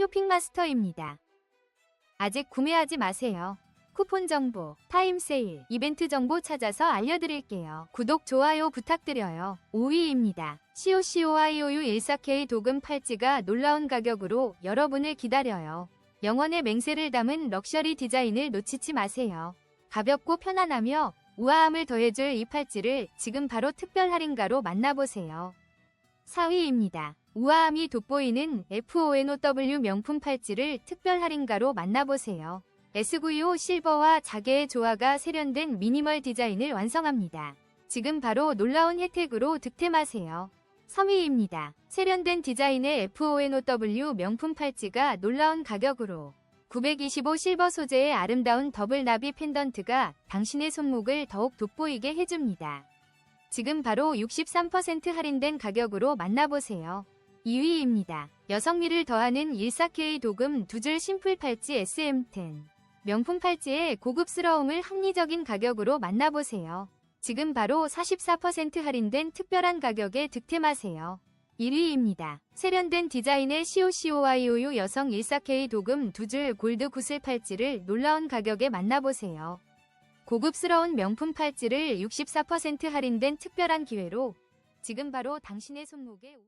쇼핑마스터입니다. 아직 구매하지 마세요. 쿠폰 정보, 타임 세일, 이벤트 정보 찾아서 알려드릴게요. 구독, 좋아요 부탁드려요. 5위입니다. COCOIOU 14K 도금 팔찌가 놀라운 가격으로 여러분을 기다려요. 영원의 맹세를 담은 럭셔리 디자인을 놓치지 마세요. 가볍고 편안하며 우아함을 더해줄 이 팔찌를 지금 바로 특별 할인가로 만나보세요. 4위입니다. 우아함이 돋보이는 FONOW 명품 팔찌를 특별 할인가로 만나보세요. S925 실버와 자개의 조화가 세련된 미니멀 디자인을 완성합니다. 지금 바로 놀라운 혜택으로 득템하세요. 3위입니다. 세련된 디자인의 FONOW 명품 팔찌가 놀라운 가격으로 925 실버 소재의 아름다운 더블 나비 펜던트가 당신의 손목을 더욱 돋보이게 해줍니다. 지금 바로 63% 할인된 가격으로 만나보세요. 2위입니다. 여성미를 더하는 14K 도금 두줄 심플 팔찌 SM10. 명품 팔찌의 고급스러움을 합리적인 가격으로 만나보세요. 지금 바로 44% 할인된 특별한 가격에 득템하세요. 1위입니다. 세련된 디자인의 COCOIOU 여성 14K 도금 두 줄 골드 구슬 팔찌를 놀라운 가격에 만나보세요. 고급스러운 명품 팔찌를 64% 할인된 특별한 기회로 지금 바로 당신의 손목에